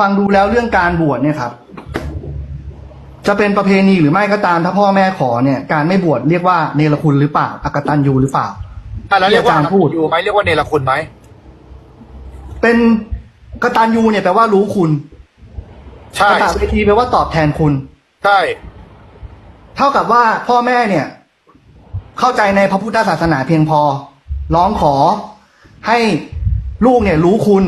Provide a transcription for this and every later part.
ฟังดูแล้วเรื่องการบวชเนี่ยครับ จะเป็นประเพณีหรือไม่ก็ตามถ้าพ่อแม่ขอเนี่ย การไม่บวชเรียกว่าเนรคุณหรือเปล่าอกตันยูหรือเปล่าแล้วเรียกว่าที่อาจารย์พูดอยู่ไหมเรียกว่าเนรคุณไหมเป็นกตัญญูเนี่ยแปลว่ารู้คุณใช่กตเวทีแปลว่าตอบแทนคุณใช่เท่ากับว่าพ่อแม่เนี่ย เข้าใจในพระพุทธศาสนาเพียงพอ ร้องขอให้ลูกเนี่ยรู้คุณ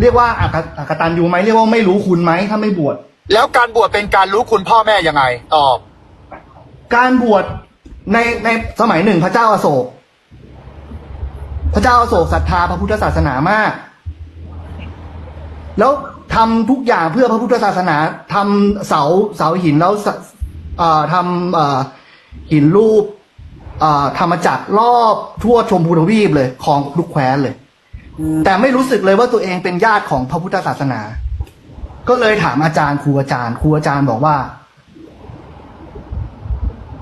เรียกว่าอักอักตันยูไหมเรียกว่าไม่รู้คุณไหมถ้าไม่บวชแล้วการบวชเป็นการรู้คุณพ่อแม่ยังไงตอบการบวชในในสมัยหนึ่งพระเจ้าอาโศก พระเจ้าอาโศกศรัทธาพระพุทธศาสนามาก แล้วทำทุกอย่างเพื่อพระพุทธศาสนาทำเสาเสาหินแล้วสเอ่อทำเอ่อหินรูปเอ่อธรรมจักรรอบทั่วชมพูทวีปเลย ของทุกแคว้นเลย แต่ไม่รู้สึกเลยว่าตัวเองเป็นญาติของพระพุทธศาสนา ก็เลยถามอาจารย์ครูอาจารย์ครูอาจารย์บอกว่า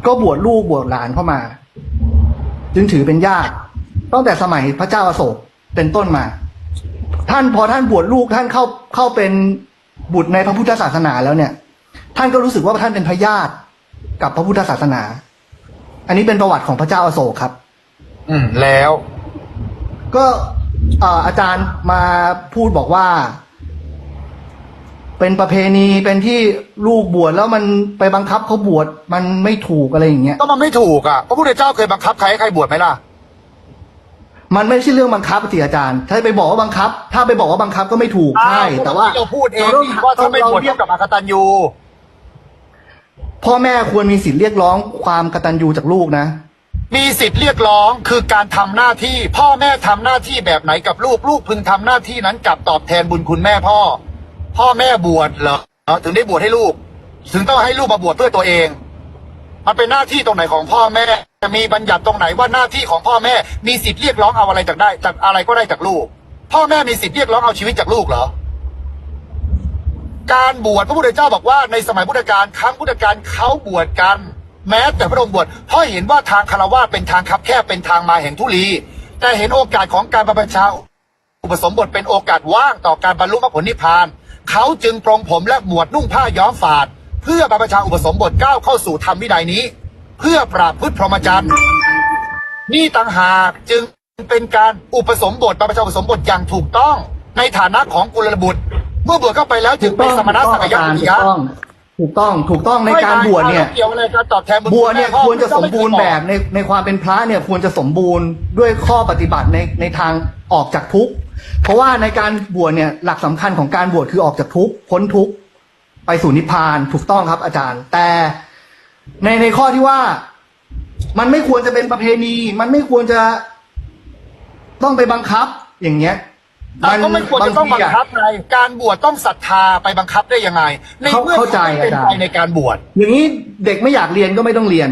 ก็บวชลูกบวชหลานเข้ามา จึงถือเป็นญาติตั้งแต่สมัยพระเจ้าอาโศกเป็นต้นมา ท่านพอท่านบวชลูกท่านเข้าเข้าเป็นบุตรในพระพุทธศาสนาแล้วเนี่ย ท่านก็รู้สึกว่าท่านเป็นพระญาติกับพระพุทธศาสนา อันนี้เป็นประวัติของพระเจ้าอาโศกครับ อืมแล้ว ก็ เอ่ออาจารย์มาพูดบอกว่า เป็นประเพณีเป็นที่ลูกบวชแล้วมันไปบังคับเขาบวชมันไม่ถูกอะไรอย่างเงี้ย ก็มันไม่ถูกอะพระพุทธเจ้าเคยบังคับใครให้ใครบวชไหมล่ะ มันไม่ใช่เรื่องบังคับสิอาจารย์ ถ้าไปบอกว่าบังคับ ถ้าไปบอกว่าบังคับก็ไม่ถูกใช่อ้แต่ว่าเราพูดเองนี่ว่าถ้าไม่บวชเทียบกับอกตันยู พ่อแม่ควรมีสิทธิ์เรียกร้องความกตัญญูจากลูกนะ มีสิทธิ์เรียกร้องคือการทำหน้าที่ พ่อแม่ทำหน้าที่แบบไหนกับลูกลูกพึงทำหน้าที่นั้นกลับตอบแทนบุญคุณแม่พ่อ พ่อแม่บวชเหรอถึงได้บวชให้ลูก ถึงต้องให้ลูกมาบวชเพื่อตัวเอง มันเป็นหน้าที่ตรงไหนของพ่อแม่จะมีบัญญัติตรงไหนว่าหน้าที่ของพ่อแม่มีสิทธิ์เรียกร้องเอาอะไรจากได้จากอะไรก็ได้จากลูก พ่อแม่มีสิทธิ์เรียกร้องเอาชีวิตจากลูกเหรอการบวชพระพุทธเจ้าบอกว่าในสมัยพุทธกาลครั้งพุทธกาลเขาบวชกัน แม้แต่พระองค์บวชเพราะเห็นว่าทางคารวะเป็นทางคับแคบเป็นทางมาแห่งทุลี แต่เห็นโอกาสของการบรรพชาอุปสมบทเป็นโอกาสว่างต่อการบรรลุมรรคผลนิพพาน เขาจึงปรงผมและบวชนุ่งผ้าย้อมฝาด เพื่อบรรพชาอุปสมบทก้าวเข้าสู่ธรรมวินัยนี้ เพื่อปราบพฤติพรหมจรรย์นี่ต่างหากจึงเป็นการอุปสมบทบรรพชาอุปสมบทอย่างถูกต้องในฐานะของกุลบุตร เมื่อบวชเข้าไปแล้วถึงเป็นสมณะสักยะกิยะ ถูกต้องถูกต้องในการบวชเนี่ยไม่ได้เกี่ยวอะไรกับตอบแทนบุญบวชเนี่ยณแม่พ่อควรจะสมบูรณ์แบบในในความเป็นพระเนี่ยควรจะสมบูรณ์ด้วยข้อปฏิบัติในในทางออกจากทุกข์เพราะว่าในการบวชเนี่ยหลักสำคัญของการบวชคือออกจากทุกข์พ้นทุกข์ไปสู่นิพพานถูกต้องครับ อาจารย์ แต่ในในข้อที่ว่ามันไม่ควรจะเป็นประเพณี มันไม่ควรจะต้องไปบังคับอย่างเงี้ย อะก็ไม่ควรจะต้องบังคับไงการบวชต้องศรัทธาไปบังคับได้ยังไง ในเมื่อเข้าใจไม่เป็นอาจารย์ไปในการบวชอย่างนี้เด็กไม่อยากเรียนก็ไม่ต้องเรียน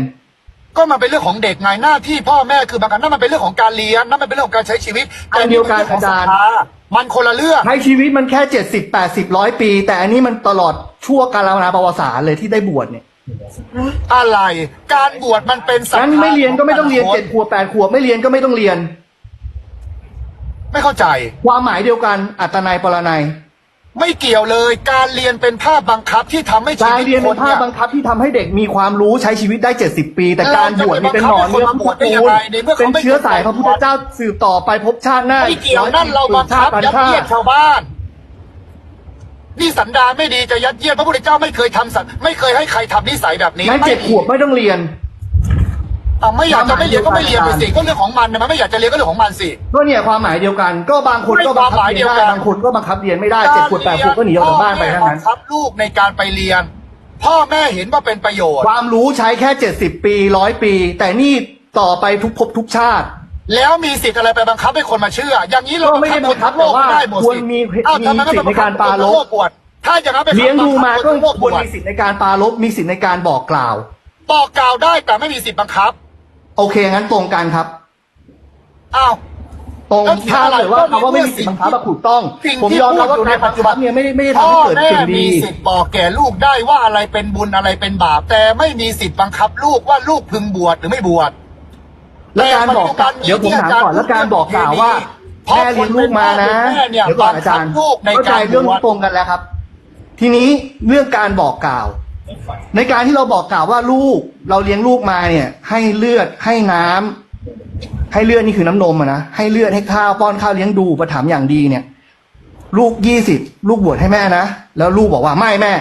ก็มันเป็นเรื่องของเด็กไงหน้าที่พ่อแม่คือบังคับนั่นมันเป็นเรื่องของการเรียนนั่นมันเป็นเรื่องของการใช้ชีวิตอันเดียวกันอาจารย์แต่นี่มันคนละเรื่องให้ชีวิตมันแค่เจ็ดสิบแปดสิบร้อยปี แต่อันนี้มันตลอดชั่วกาลนาประวัติศาสตร์เลยที่ได้บวชเนี่ยอะไรการบวชมันเป็นศรัทธางั้นไม่เรียนก็ไม่ต้องเรียนเจ็ดขวบแปดขวบไม่เรียนก็ไม่ต้องเรียน ไม่เข้าใจ ความหมายเดียวกันอัตนายปรนัยไม่เกี่ยวเลย การเรียนเป็นภาพบังคับที่ทำให้ชีการวิตเรียนคเป็นนภาพเนี่ยบังคับที่ทำให้เด็กมีความรู้ใช้ชีวิตได้เจ็ดสิบปี แต่การบวชนี่เป็นหนอนเนื้อพุทธกูลเป็นเชื้อสายพระพุทธเจ้าสืบต่อไปภพชาติหน้าไม่เกี่ยวนั่นเราบังคับพันยัดชาเยียดติชาวบ้าน นี่สันดานไม่ดีจะยัดเยียดพระพุทธเจ้าไม่เคยทำสันไม่เคยให้ใครทำนิสัยแบบนี้งั้นเจ็ดขวบไม่ต้องเรียน อะไม่อยากจะไม่เรียนก็ไม่เรียนไปสิก็เรื่องของมันนะมันไม่อยากจะเรียนก็เรื่องของมันสิ ก็เนี่ยความหมายเดียวกันก็บางคนก็บังคับเรียนได้บางคนก็บังคับเรียนไม่ได้เจ็ดขวบแปดขวบก็หนีออกจากบ้านไปทั้งนั้นพ่อแม่บัคับลูกในการไปเรียน พ่อแม่เห็นว่าเป็นประโยชน์ ความรู้ใช้แค่เจ็ดสิบปีร้อยปี แต่นี่ต่อไปทุกภพทุกชาติ แล้วมีสิทธิ์อะไรไปบังคับให้คนมาเชื่อ อย่างนี้เราก็ไม่ได้บังคับนทั้งโลกแต่ว่าได้หมดควรสิมีอ้าวทำไมไม่มีสิทธิ์ในการปราลบบังคับคนทั้งโลกบวชถ้าอย่างนั้นไปเลี้ยงดูมาก็บังคับคนทั้งโลกควรบวชมีสิทธิ์ในการปรารบมีสิทธิ์ในการบอกกล่าวบอกกล่าวได้แต่ไม่มีสิทธิ์บังคับ โอเคงั้นตรงกันครับ อ้าว ตรงแล้วที่ถ้าอะไรเกิดว่าก็คำว่าไม่เมื่มีอสิทธิ์บังคับสิ่งที่อะถูกต้อง สิ่งผมที่ยอมรับพูว่าดอยู่ในในปัจจุบันเนี่ยไม่ได้ไม่ได้พ่ทำอให้เกิดแม่สิ่งมีดี สิทธิ์บอกแก่ลูกได้ว่าอะไรเป็นบุญอะไรเป็นบาป แต่ไม่มีสิทธิ์บังคับลูกว่าลูกพึงบวชหรือไม่บวช และการบอกกล่าวเดี๋ยวผมถามก่อนแล้วการบอกกล่าวว่าแม่เลี้ยงลูกมานะพ่อคุณแม่เนี่ยเดี๋ยวก่อนอาจารย์บังคับลูกในเข้าใจการบวชเรื่องตรงกันแล้วครับ ทีนี้เรื่องการบอกกล่าว ในการที่เราบอกกล่าวว่าลูกเราเลี้ยงลูกมาเนี่ย ให้เลือดให้น้ำให้เลือดนี่คือน้ำนมอะนะให้เลือดให้ข้าวป้อนข้าวเลี้ยงดูประถามอย่างดีเนี่ย ลูกยี่สิบลูกบวชให้แม่นะแล้วลูกบอกว่าไม่แม่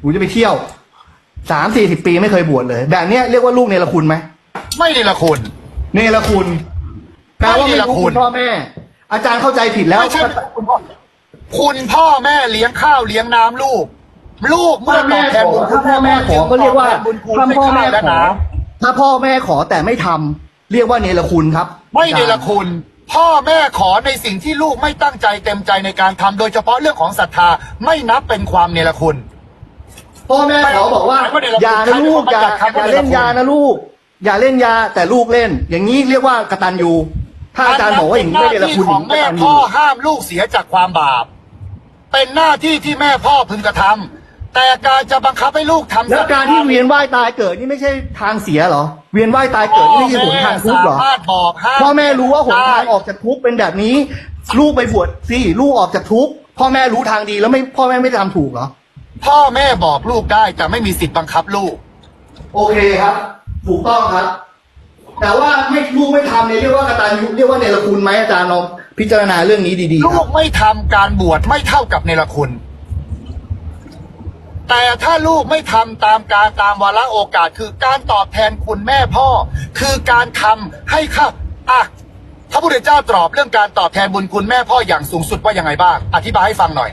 หนูจะไปเที่ยวสามสี่สิบปีไม่เคยบวชเลย แบบเนี้ยเรียกว่าลูกเนรคุณไหมไม่ดีละคุณเนรคุณแปลว่าไม่รู้คุณพ่อแม่ อาจารย์เข้าใจผิดแล้วไม่ใช่คุณพ่อคุณพ่อแม่เลี้ยงข้าวเลี้ยงน้ำลูก ลูกเมื่อตอบแทนบุญคุณถ้าพ่อแม่ขอก็เรียกว่าบุญคุณถ้าไม่พ่อข้าแม่วและขอน้ถ้าพ่อแม่ขอแต่ไม่ทำเรียกว่าเนรคุณครับำไม่ดีละคุณ พ่อแม่ขอในสิ่งที่ลูกไม่ตั้งใจเต็มใจในการทำโดยเฉพาะเรื่องของศรัทธาไม่นับเป็นความเนรคุณพ่อแม่ขอบอกว่าไม่ได้ระบุอย่านะลูกอย่าใครเป็นคนอย่าเล่นบัญญัติยานะลูก อย่าเล่นยาแต่ลูกเล่น อย่างนี้เรียกว่ากตัญญูถ้าอาจารย์บอกว่าอย่างนี้ไม่เนรคุณของกแม่ตัญพ่ญูอห้ามลูกเสียจากความบาป เป็นหน้าที่ที่แม่พ่อพึงกระทำ แต่การจะบังคับให้ลูกทำแล้วการที่เวียนว่ายตายเกิดนี่ไม่ใช่ทางเสียเหรอ เวียนว่ายตายเกิดนี่ไม่ใช่หนทางทุกข์เหรอสามารถบอกห้ามพ่อแม่รู้ว่าหนทางออกจากทุกข์เป็นแบบนี้ ลูกไปบวชสิลูกออกจากทุกข์พ่อแม่รู้ทางดีแล้วไม่พ่อแม่ไม่ทำถูกเหรอพ่อแม่บอกลูกได้แต่ไม่มีสิทธิ์บังคับลูก โอเคครับ ถูกต้องครับ แต่ว่าไม่ลูกไม่ทำเนี่ยเรียกว่ากตัญญูเรียกว่าเนรคุณไหมอาจารย์ลองพิจารณาเรื่องนี้ดีๆคลูรับกไม่ทำการบวชไม่เท่ากับเนรคุณ แต่ถ้าลูกไม่ทำตามการตามวาระโอกาส คือการตอบแทนคุณแม่พ่อ คือการทำให้ข้าอะพระพุทธเจ้าตรอบเรื่องการตอบแทนบุญคุณแม่พ่ออย่างสูงสุดว่ายังไงบ้าง อธิบายให้ฟังหน่อย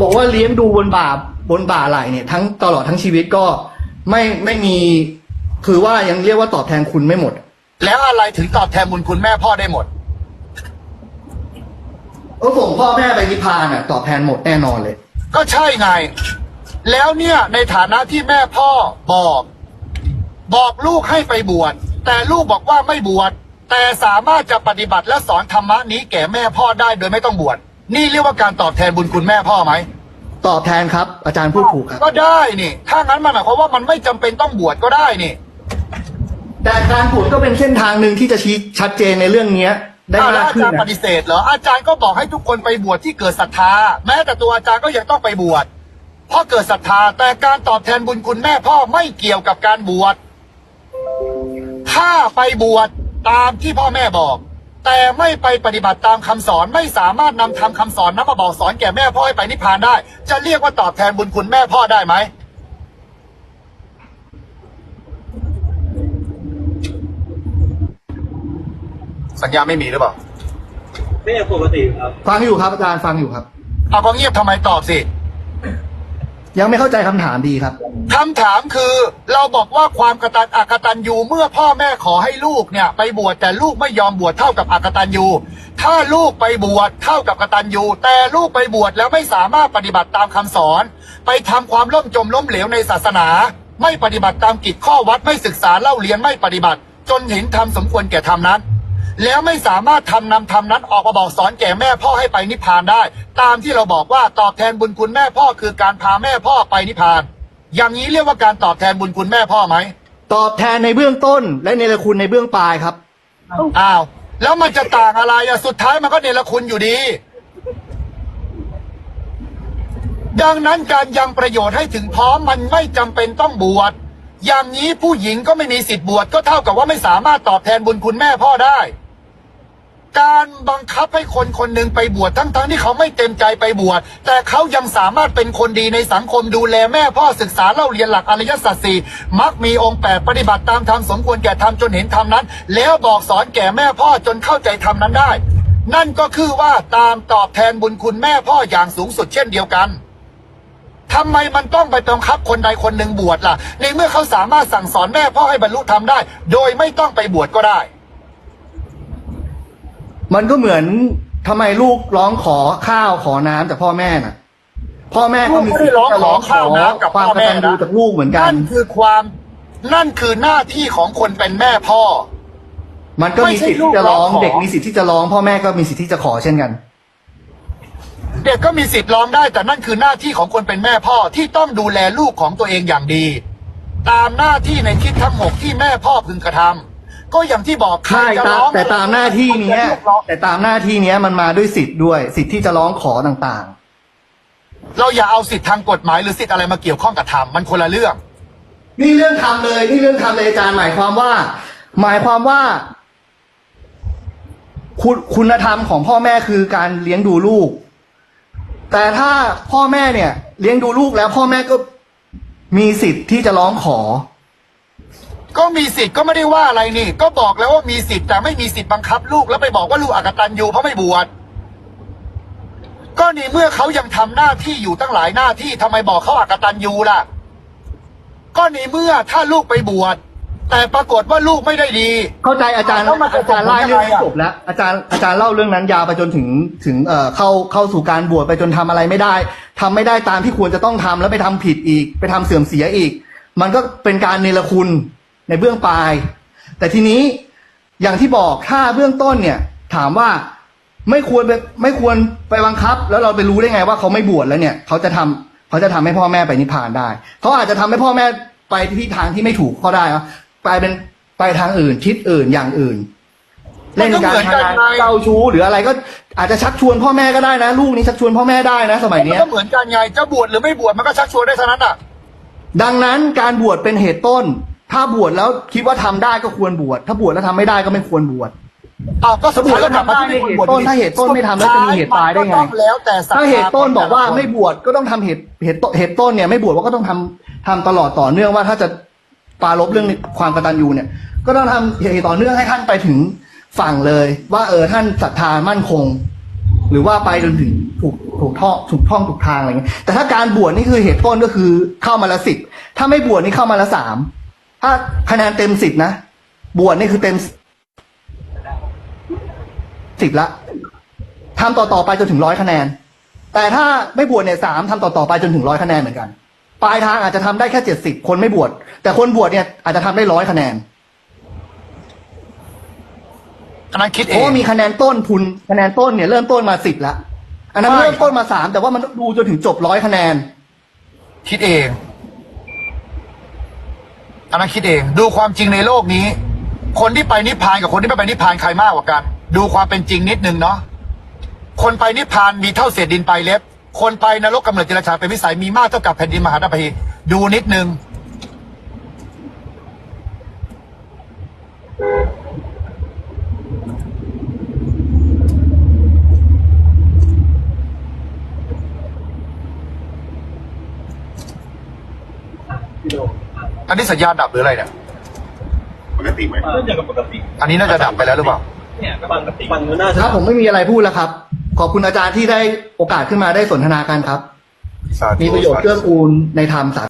บอกว่าเลี้ยงดูบนบาปบนบ่าไหลเนี่ยทั้งตลอดทั้งชีวิตก็ไม่ไม่มี คือว่ายังเรียกว่าตอบแทนคุณไม่หมด แล้วอะไรถึงตอบแทนบุญคุณแม่พ่อได้หมดก็ส่งพ่อแม่ไปนิพพานอะ ตอบแทนหมดแน่นอนเลย ก็ใช่ไง แล้วเนี่ยในฐานะที่แม่พ่อบอก บอกลูกให้ไปบวชแต่ลูกบอกว่าไม่บวชแต่สามารถจะปฏิบัติและสอนธรรมะนี้แก่แม่พ่อได้โดยไม่ต้องบวชนี่เรียกว่าการตอบแทนบุญคุณแม่พ่อไหมตอบแทนครับ อาจารย์พูดถูกครับ ก็ได้นี่ ถ้างั้นมันหมายความว่ามันไม่จำเป็นต้องบวชก็ได้นี่ แต่การบวชก็เป็นเส้นทางหนึ่งที่จะชี้ชัดเจนในเรื่องเนี้ย ได้อ้าวแล้มาวกอาขึ้นจารย์ปนะฏิเสธเหรออาจารย์ก็บอกให้ทุกคนไปบวชที่เกิดศรัทธา แม้แต่ตัวอาจารย์ก็ยังต้องไปบวชเพราะเกิดศรัทธาแต่การตอบแทนบุญคุณแม่พ่อไม่เกี่ยวกับการบวชถ้าไปบวชตามที่พ่อแม่บอก แต่ไม่ไปปฏิบัติตามคำสอนไม่สามารถนำทำคำสอนนั้นมาบอกสอนแก่แม่พ่อให้ไปนิพพานได้ จะเรียกว่าตอบแทนบุญคุณแม่พ่อได้ไหม สัญญาไม่มีหรือเปล่าไม่ยังปกติครับ ฟังอยู่ครับอาจารย์ฟังอยู่ครับ เอาก็เงียบทำไมตอบสิยังไม่เข้าใจคำถามดีครับ คำถามคือ เราบอกว่าความกตัญอกตัญญูเมื่อพ่อแม่ขอให้ลูกเนี่ย ไปบวชแต่ลูกไม่ยอมบวชเท่ากับอกตัญญูถ้าลูกไปบวชเท่ากับกตัญญูแต่ลูกไปบวชแล้วไม่สามารถปฏิบัติตามคำสอน ไปทำความล่มจมล้มเหลวในศาสนา ไม่ปฏิบัติตามกิจข้อวัดไม่ศึกษาเล่าเรียนไม่ปฏิบัติ จนเห็นทำสมควรแก่ทำนั้น แล้วไม่สามารถทำนำทำนั้นออกมาบอกสอนแก่แม่พ่อให้ไปนิพพานได้ ตามที่เราบอกว่าตอบแทนบุญคุณแม่พ่อคือการพาแม่พ่อไปนิพพาน อย่างนี้เรียกว่าการตอบแทนบุญคุณแม่พ่อไหมตอบแทนในเบื้องต้น และเนรคุณในเบื้องปลายครับ อ้าว แล้วมันจะต่างอะไรอะสุดท้ายมันก็เนรคุณอยู่ดี ดังนั้นการยังประโยชน์ให้ถึงพร้อมมันไม่จำเป็นต้องบวชอย่างนี้ผู้หญิงก็ไม่มีสิทธิ์บวชก็เท่ากับว่าไม่สามารถตอบแทนบุญคุณแม่พ่อได้ การบังคับให้คนคนหนึ่งไปบวชทั้งๆที่เขาไม่เต็มใจไปบวชแต่เขายังสามารถเป็นคนดีในสังคมดูแลแม่พ่อศึกษาเล่าเรียนหลักอริยสัจสี่มักมีองค์แปดปฏิบัติตามธรรมสมควรแก่ธรรมจนเห็นธรรมนั้น แล้วบอกสอนแก่แม่พ่อจนเข้าใจธรรมนั้นได้ นั่นก็คือว่าตามตอบแทนบุญคุณแม่พ่ออย่างสูงสุดเช่นเดียวกันทำไมมันต้องไปบังคับคนใดคนหนึ่งบวชล่ะ ในเมื่อเขาสามารถสั่งสอนแม่พ่อให้บรรลุธรรมได้ โดยไม่ต้องไปบวชก็ได้ มันก็เหมือนทำไมลูกร้องขอข้าวขอน้ำจากพ่อแม่น่ะ พ่อแม่ก็มีสิทธิ์ที่จะร้องขอลูกไม่ได้ร้องขอข้าวน้ำกับความพ่อกแม่ตัญญูนะจากลูกเหมือนกัน นั่นคือความนั่นคือหน้าที่ของคนเป็นแม่พ่อ มันก็มีสิทธิ์ที่จะร้องไม่ใช่ลูกร้องขอเด็กมีสิทธิ์ที่จะร้อง พ่อแม่ก็มีสิทธิ์ที่จะขอเช่นกัน เด็กก็มีสิทธิ์ร้องได้ แต่นั่นคือหน้าที่ของคนเป็นแม่พ่อที่ต้องดูแลลูกของตัวเองอย่างดี ตามหน้าที่ในทิศทั้งหกที่แม่พ่อพึงกระทำ ก็อย่างที่บอกใครใช่จะตาร้มองแต่ตามหน้าที่เนี้ยลูกร้องแต่ตามหน้าที่เนี้ยมันมาด้วยสิทธิ์ด้วย สิทธิ์ที่จะร้องขอต่างเราอย่าเอาสิทธิทางกฎหมายหรือสิทธิอะไรมาเกี่ยวข้องกับธรรมมันคนละเรื่องนี่เรื่องทำเลย นี่เรื่องทำเลยอาจารย์หมายความว่า หมายความว่า คุณคุณธรรมของพ่อแม่คือการเลี้ยงดูลูก แต่ถ้าพ่อแม่เนี่ย เลี้ยงดูลูกแล้วพ่อแม่ก็มีสิทธิ์ที่จะร้องขอ ก็มีสิทธิ์ก็ไม่ได้ว่าอะไรนี่ ก็บอกแล้วว่ามีสิทธิ์แต่ไม่มีสิทธิ์บังคับลูกแล้วไปบอกว่าลูกอากตันยูเพราะไม่บวชก็นี่เมื่อเขายังทำหน้าที่อยู่ตั้งหลายหน้าที่ทำไมบอกเขาอากตันยูล่ะ ก็ในเมื่อถ้าลูกไปบวชแต่ปรากฏว่าลูกไม่ได้ดี เข้าใจอาจารย์แล้วมันจะอาจารย์ไล่เรื่องส่งผลยังไงให้อะจบแล้วอาจารย์อาจารย์เล่าเรื่องนั้นยาวไปจนถึงถึงเอ่อเข้าเข้าสู่การบวชไปจนทำอะไรไม่ได้ทำไม่ได้ตามที่ควรจะต้องทำแล้วไปทำผิดอีก ไปทำเสื่อมเสียอีก มันก็เป็นการเนรคุณ ในเบื้องปลาย แต่ทีนี้อย่างที่บอกถ้าเบื้องต้นเนี่ย ถามว่าไม่ควรไปไม่ควรไปบังคับ แล้วเราไปรู้ได้ไงว่าเขาไม่บวชแล้วเนี่ยเขาจะทำเขาจะทำให้พ่อแม่ไปนิพพานได้เขาอาจจะทำให้พ่อแม่ไปที่ทางที่ไม่ถูกก็ได้อะไปเป็นไปทางอื่นทิศอื่นอย่างอื่น เล่นการพนันเจ้าชู้หรืออะไรก็อาจจะชักชวนพ่อแม่ก็ได้นะ ลูกนี้ชักชวนพ่อแม่ได้นะ สมัยมันเนี้ยก็เหมือนกันไงจะบวชหรือไม่บวชมันก็ชักชวนได้เท่านั้นอะ ดังนั้นการบวชเป็นเหตุต้น ถ้าบวชแล้วคิดว่าทำได้ก็ควรบวชถ้าบวชแล้วทำไม่ได้ก็ไม่ควรบวชอ้าวก็สมมติเรากลับมาที่เหตุต้นถ้าเหตุต้นไม่ทำแล้วจะมีเหตุตายได้ไง ก็ต้องแล้วแต่ศรัทธถ้าเหตุต้นบอกว่าขงแต่ละคนไม่บวชก็ต้องทำเหตุเหตุต้นเหตุต้นเนี่ยไม่บวชว่าก็ต้องทำทำตลอดต่อเนื่องว่าถ้าจะปรารบเรื่องความกตัญญูเนี่ย ก็ต้องทำเหตุต่อเนื่องให้ท่านไปถึงฝั่งเลย ว่าเออท่านศรัทธามั่นคง หรือว่าไปจนถึงถูกถูกท่องถูกท่องถูกทางอะไรเงี้ยแต่ถ้าการบวชนี่คือเหตุต้นก็คือเข้ามาละสิบถ้าไม่บวชนี่เข้ามาละสาม ถ้าคะแนนเต็มสิบนะ บวชนี่คือเต็มสิบละทำต่อต่อไปจนถึงร้อยคะแนน แต่ถ้าไม่บวชเนี่ยสามทำต่อต่อไปจนถึงร้อยคะแนนเหมือนกัน ปลายทางอาจจะทำได้แค่เจ็ดสิบคนไม่บวชแต่คนบวชเนี่ยอาจจะทำได้ร้อยคะแนนอันนั้นคิดเพเอราะงว่ามีคะแนนต้นทุนคะแนนต้นเนี่ยเริ่มต้นมาสิบละอันนั้นใช่เริ่มต้นมาสามแต่ว่ามันต้องดูจนถึงจบร้อยคะแนน คิดเอง อันนั้นคิดเอง ดูความจริงในโลกนี้ คนที่ไปนิพพานกับคนที่ไม่ไปนิพพานใครมากกว่ากัน ดูความเป็นจริงนิดนึงเนาะคนไปนิพพานมีเท่าเศษดินไปเล็บ คนไปนรกกำเนิดเจรชาเป็นวิสัยมีมากเท่ากับแผ่นดินมหานาภีดูนิดนึง พี่โด อั นนี้สัญญาณดับหรืออะไรเนี่ย ปกติไหมน่าจะปกติอันนี้น่าจะดับไปแล้วหรือเปล่า เนี่ยก็ปกติฟังมันน่าจะครับผมไม่มีอะไรพูดแล้วครับ ขอบคุณอาจารย์ที่ได้โอกาสขึ้นมาได้สนทนากันครับสาธุมีประโยชน์เกื้อกูลในธรรมสา